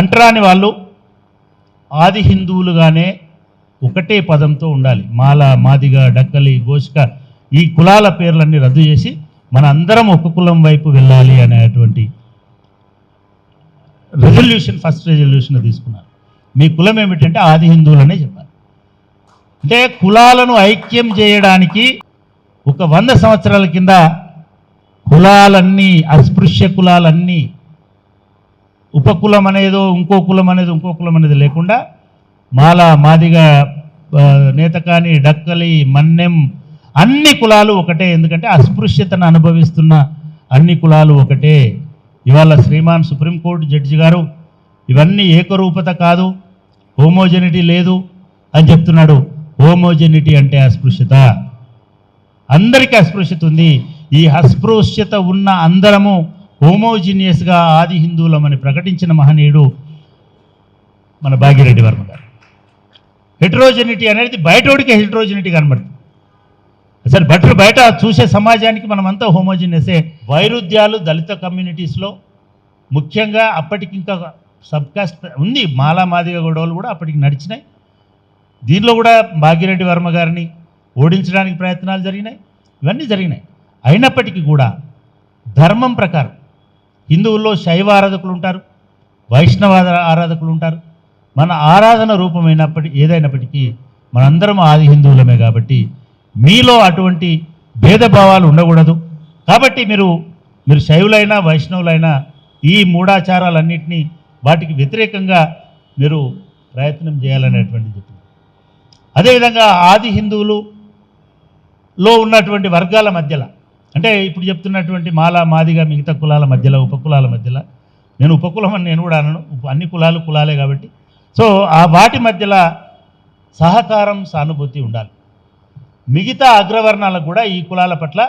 అంటరాని వాళ్ళు ఆది హిందువులుగానే ఒకటే పదంతో ఉండాలి. మాల మాదిగ డక్కలి గోష్క ఈ కులాల పేర్లన్నీ రద్దు చేసి మన అందరం ఒక కులం వైపు వెళ్ళాలి అనేటువంటి రెజల్యూషన్ ఫస్ట్ రెజల్యూషన్ తీసుకున్నారు. మీ కులం ఏమిటంటే ఆది హిందువులనే చెప్పారు అంటే కులాలను ఐక్యం చేయడానికి ఒక వంద సంవత్సరాల కింద కులాలన్నీ అస్పృశ్య కులాలన్నీ ఉపకులం అనేదో ఇంకో కులం అనేది ఇంకో కులం అనేది లేకుండా మాల మాదిగా నేతకాని డక్కలి మన్నెం అన్ని కులాలు ఒకటే. ఎందుకంటే అస్పృశ్యతను అనుభవిస్తున్న అన్ని కులాలు ఒకటే. ఇవాళ శ్రీమాన్ సుప్రీంకోర్టు జడ్జి గారు ఇవన్నీ ఏకరూపత కాదు హోమోజెనిటీ లేదు అని చెప్తున్నాడు. హోమోజెనిటీ అంటే అస్పృశ్యత. అందరికీ అస్పృశ్యత ఉంది. ఈ అస్పృశ్యత ఉన్న అందరము హోమోజీనియస్గా ఆది హిందువులమని ప్రకటించిన మహనీయుడు మన భాగ్యరెడ్డి వర్మ గారు. హెట్రోజెనిటీ అనేది బయటోడికి హెట్రోజెనిటీ కనబడుతుంది. అసలు బట్టలు బయట చూసే సమాజానికి మనమంతా హోమోజినియసే. వైరుధ్యాలు దళిత కమ్యూనిటీస్లో ముఖ్యంగా అప్పటికి ఇంకా సబ్కాస్ట్ ఉంది. మాలా మాదిగ గొడవలు కూడా అప్పటికి నడిచినాయి. దీనిలో కూడా భాగ్యరెడ్డి వర్మ గారిని ఓడించడానికి ప్రయత్నాలు జరిగినాయి. ఇవన్నీ జరిగినాయి. అయినప్పటికీ కూడా ధర్మం ప్రకారం హిందువుల్లో శైవ ఆరాధకులు ఉంటారు వైష్ణవ ఆరాధకులు ఉంటారు. మన ఆరాధన రూపమైనప్పటి ఏదైనప్పటికీ మనందరం ఆది హిందువులమే కాబట్టి మీలో అటువంటి భేదభావాలు ఉండకూడదు. కాబట్టి మీరు మీరు శైవులైనా వైష్ణవులైనా ఈ మూఢాచారాలన్నింటినీ వాటికి వ్యతిరేకంగా మీరు ప్రయత్నం చేయాలనేటువంటి చెప్పింది అదేవిధంగా ఆది హిందువులు లో ఉన్నటువంటి వర్గాల మధ్యలో అంటే ఇప్పుడు చెప్తున్నటువంటి మాల మాదిగా మిగతా కులాల మధ్యలో ఉపకులాల మధ్యలో. నేను ఉపకులం అని నేను కూడా అనను. అన్ని కులాలు కులాలే కాబట్టి. సో ఆ వాటి మధ్యలో సహకారం సానుభూతి ఉండాలి. మిగతా అగ్రవర్ణాలకు కూడా ఈ కులాల పట్ల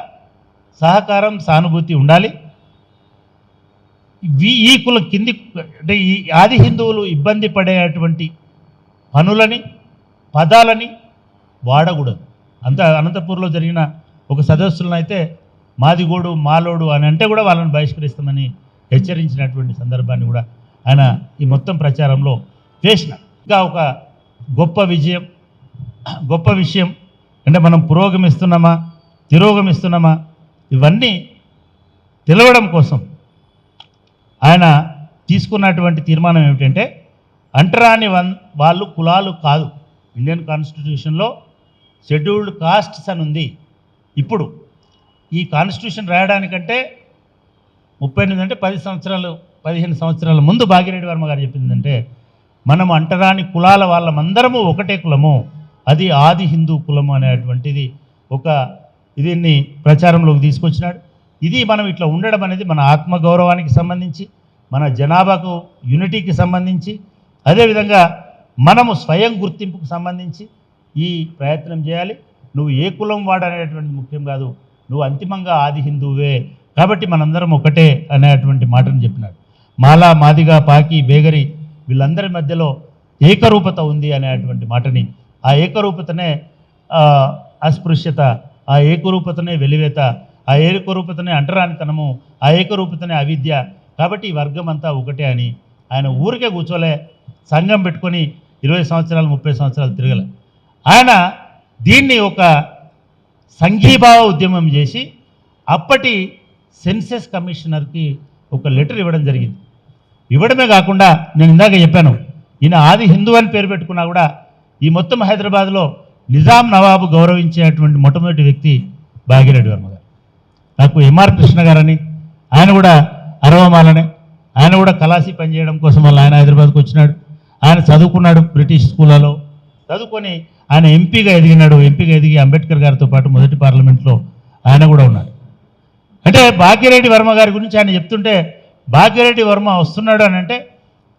సహకారం సానుభూతి ఉండాలి. ఈ కుల కింది అంటే ఈ ఆది హిందువులు ఇబ్బంది పడేటువంటి పనులని పదాలని వాడకూడదు. అంత అనంతపూర్లో జరిగిన ఒక సదస్సులను అయితే మాదిగోడు మాలోడు అని అంటే కూడా వాళ్ళని బహిష్కరిస్తామని హెచ్చరించినటువంటి సందర్భాన్ని కూడా ఆయన ఈ మొత్తం ప్రచారంలో చేసిన ఇంకా ఒక గొప్ప విజయం గొప్ప విషయం అంటే మనం పురోగమిస్తున్నామా తిరోగమిస్తున్నామా ఇవన్నీ తెలవడం కోసం ఆయన తీసుకున్నటువంటి తీర్మానం ఏమిటంటే అంటరాని వన్ వాళ్ళు కులాలు కాదు. ఇండియన్ కాన్స్టిట్యూషన్లో షెడ్యూల్డ్ కాస్ట్స్ అని ఉంది. ఇప్పుడు ఈ కాన్స్టిట్యూషన్ రాయడానికంటే ముప్పై ఎనిమిది అంటే పది సంవత్సరాలు పదిహేను సంవత్సరాల ముందు భాగ్యరెడ్డి వర్మ గారు చెప్పిందంటే మనం అంటరాని కులాల వాళ్ళమందరము ఒకటే కులము అది ఆది హిందూ కులము అనేటువంటిది ఒక దీన్ని ప్రచారంలోకి తీసుకొచ్చినాడు. ఇది మనం ఇట్లా ఉండడం అనేది మన ఆత్మగౌరవానికి సంబంధించి మన జనాభాకు యూనిటీకి సంబంధించి అదేవిధంగా మనము స్వయం గుర్తింపుకు సంబంధించి ఈ ప్రయత్నం చేయాలి. నువ్వు ఏ కులం వాడనేటువంటిది ముఖ్యం కాదు. నువ్వు అంతిమంగా ఆది హిందువే. కాబట్టి మనందరం ఒకటే అనేటువంటి మాటను చెప్పినాడు. మాలా మాదిగా పాకి బేగరి వీళ్ళందరి మధ్యలో ఏకరూపత ఉంది అనేటువంటి మాటని ఆ ఏకరూపతనే అస్పృశ్యత ఆ ఏకరూపతనే వెలివేత ఆ ఏకరూపతనే అంటరానితనము ఆ ఏకరూపతనే అవిద్య. కాబట్టి ఈ వర్గం అంతా ఒకటే అని ఆయన ఊరికే కూర్చోలే సంఘం పెట్టుకొని ఇరవై సంవత్సరాలు ముప్పై సంవత్సరాలు తిరగలే. ఆయన దీన్ని ఒక సంఘీభావ ఉద్యమం చేసి అప్పటి సెన్సెస్ కమిషనర్కి ఒక లెటర్ ఇవ్వడం జరిగింది. ఇవ్వడమే కాకుండా నేను ఇందాక చెప్పాను ఈయన ఆది హిందూ అని పేరు పెట్టుకున్నా కూడా ఈ మొత్తం హైదరాబాద్లో నిజాం నవాబు గౌరవించేటువంటి మొట్టమొదటి వ్యక్తి భాగ్యరెడ్డి వర్మ గారు. నాకు ఎంఆర్ కృష్ణ గారని ఆయన కూడా అరవమాలనే ఆయన కూడా కలాసి పనిచేయడం కోసం వల్ల ఆయన హైదరాబాద్కు వచ్చినాడు. ఆయన చదువుకున్నాడు బ్రిటిష్ స్కూళ్ళలో. చదువుకొని ఆయన ఎంపీగా ఎదిగినాడు ఎంపీగా ఎదిగి అంబేద్కర్ గారితో పాటు మొదటి పార్లమెంట్లో ఆయన కూడా ఉన్నాడు. అంటే భాగ్యరెడ్డి వర్మ గారి గురించి ఆయన చెప్తుంటే భాగ్యరెడ్డి వర్మ వస్తున్నాడు అని అంటే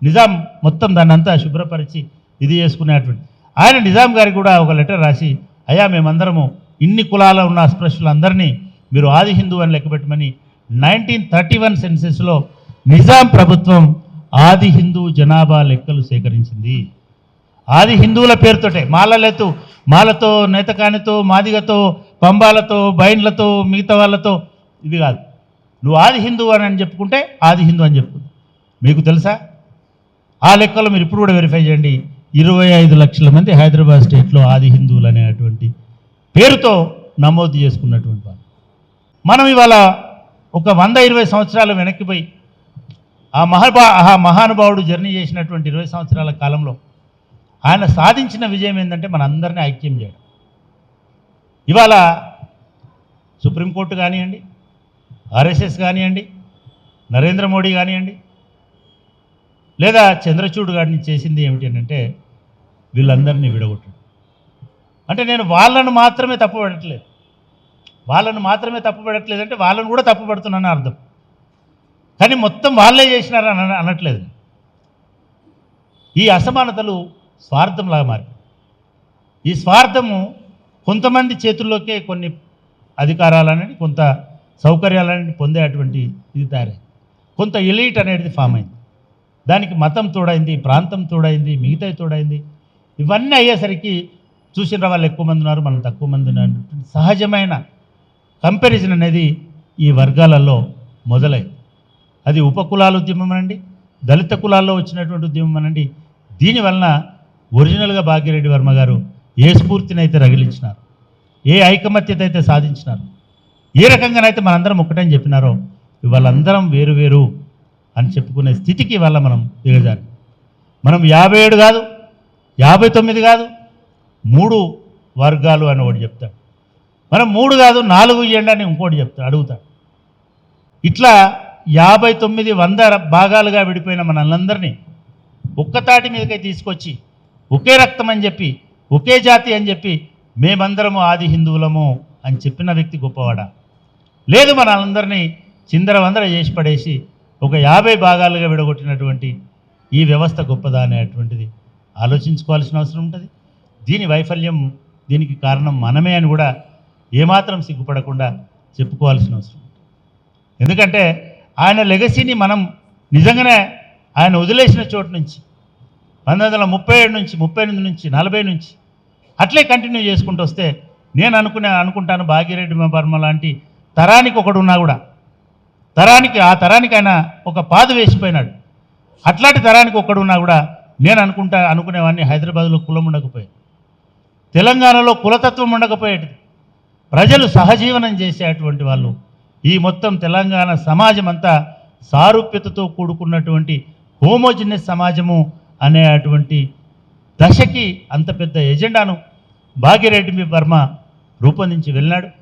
నిజాం మొత్తం దాన్ని అంతా శుభ్రపరిచి ఇది చేసుకునేటువంటి. ఆయన నిజాం గారికి కూడా ఒక లెటర్ రాసి అయ్యా మేమందరము ఇన్ని కులాల ఉన్న అస్పృశ్యులందరినీ మీరు ఆది హిందూ అని లెక్కపెట్టమని నైన్టీన్ థర్టీ వన్ సెన్సెస్లో నిజాం ప్రభుత్వం ఆది హిందూ జనాభా లెక్కలు సేకరించింది. ఆది హిందువుల పేరుతోటే. మాలలేతు మాలతో నేతకానితో మాదిగతో పంబాలతో బైండ్లతో మిగతా వాళ్ళతో ఇవి కాదు. నువ్వు ఆది హిందువు అని అని చెప్పుకుంటే ఆది హిందూ అని చెప్పు మీకు తెలుసా? ఆ లెక్కలో మీరు ఇప్పుడు కూడా వెరిఫై చేయండి. ఇరవై ఐదు లక్షల మంది హైదరాబాద్ స్టేట్లో ఆది హిందువులు అనేటువంటి పేరుతో నమోదు చేసుకున్నటువంటి మనం ఇవాళ ఒక వంద ఇరవై సంవత్సరాలు వెనక్కిపోయి ఆ మహాబా ఆ మహానుభావుడు జర్నీ చేసినటువంటి ఇరవై సంవత్సరాల కాలంలో ఆయన సాధించిన విజయం ఏంటంటే మనందరినీ ఐక్యం చేయడం. ఇవాళ సుప్రీంకోర్టు కానివ్వండి ఆర్ఎస్ఎస్ కానివ్వండి నరేంద్ర మోడీ కానివ్వండి లేదా చంద్రచూడ్ గారిని చేసింది ఏమిటి అంటే వీళ్ళందరినీ విడగొట్టడం. అంటే నేను వాళ్ళను మాత్రమే తప్పుపడట్లేదు వాళ్ళను మాత్రమే తప్పుపడట్లేదు అంటే వాళ్ళను కూడా తప్పుపడుతున్నాను అర్థం. కానీ మొత్తం వాళ్ళే చేసినారని అన అనట్లేదు. ఈ అసమానతలు స్వార్థంలాగా మారి. ఈ స్వార్థము కొంతమంది చేతుల్లోకే కొన్ని అధికారాలని కొంత సౌకర్యాలని పొందేటువంటి ఇది తయారైంది. కొంత ఎలీట్ అనేది ఫామ్ అయింది. దానికి మతం తోడైంది ప్రాంతం తోడైంది మిగతా తోడైంది. ఇవన్నీ అయ్యేసరికి చూసిన వాళ్ళు ఎక్కువ మంది ఉన్నారు మనం తక్కువ మంది ఉన్నారు సహజమైన కంపారిజన్ అనేది ఈ వర్గాలలో మొదలైంది. అది ఉపకులాల ఉద్యమం అనండి దళిత కులాల్లో వచ్చినటువంటి ఉద్యమం అనండి దీనివలన ఒరిజినల్గా భాగ్యరెడ్డి వర్మ గారు ఏ స్ఫూర్తినైతే రగిలించినారు ఏ ఐకమత్యత అయితే సాధించినారు ఏ రకంగానైతే మనందరం ఒకటని చెప్పినారో వాళ్ళందరం వేరు వేరు అని చెప్పుకునే స్థితికి ఇవాళ మనం దిగజారు. మనం యాభై ఏడు కాదు యాభై తొమ్మిది కాదు మూడు వర్గాలు అని ఒకటి చెప్తాడు. మనం మూడు కాదు నాలుగు ఇవ్వండి అని ఇంకోటి చెప్తాడు అడుగుతాడు. ఇట్లా యాభై తొమ్మిది వంద భాగాలుగా విడిపోయిన మనల్నందరినీ ఒక్కతాటి మీదకే తీసుకొచ్చి ఒకే రక్తం అని చెప్పి ఒకే జాతి అని చెప్పి మేమందరము ఆది హిందువులము అని చెప్పిన వ్యక్తి గొప్పవాడా. లేదు మనందరినీ చిందర వందర చేసి పడేసి ఒక యాభై భాగాలుగా విడగొట్టినటువంటి ఈ వ్యవస్థ గొప్పదా అనేటువంటిది ఆలోచించుకోవాల్సిన అవసరం ఉంటుంది. దీని వైఫల్యం దీనికి కారణం మనమే అని కూడా ఏమాత్రం సిగ్గుపడకుండా చెప్పుకోవాల్సిన అవసరం ఉంటుంది. ఎందుకంటే ఆయన లెగసీని మనం నిజంగానే ఆయన వదిలేసిన చోటు నుంచి పంతొమ్మిది వందల ముప్పై ఏడు నుంచి ముప్పై ఎనిమిది నుంచి నలభై నుంచి అట్లే కంటిన్యూ చేసుకుంటూ వస్తే నేను అనుకునే అనుకుంటాను భాగ్యరెడ్డి వర్మ లాంటి తరానికి ఒకడున్నా కూడా తరానికి ఆ తరానికి ఆయన ఒక పాద వేసిపోయినాడు. అట్లాంటి తరానికి ఒక్కడున్నా కూడా నేను అనుకుంటా అనుకునేవాడిని హైదరాబాద్లో కులం ఉండకపోయేది. తెలంగాణలో కులతత్వం ఉండకపోయేది. ప్రజలు సహజీవనం చేసేటువంటి వాళ్ళు. ఈ మొత్తం తెలంగాణ సమాజం అంతా సారూప్యతతో కూడుకున్నటువంటి హోమోజినస్ సమాజము అనే అటువంటి దశకి అంత పెద్ద ఎజెండాను భాగ్యరెడ్డి వర్మ రూపొందించి వెళ్ళినాడు.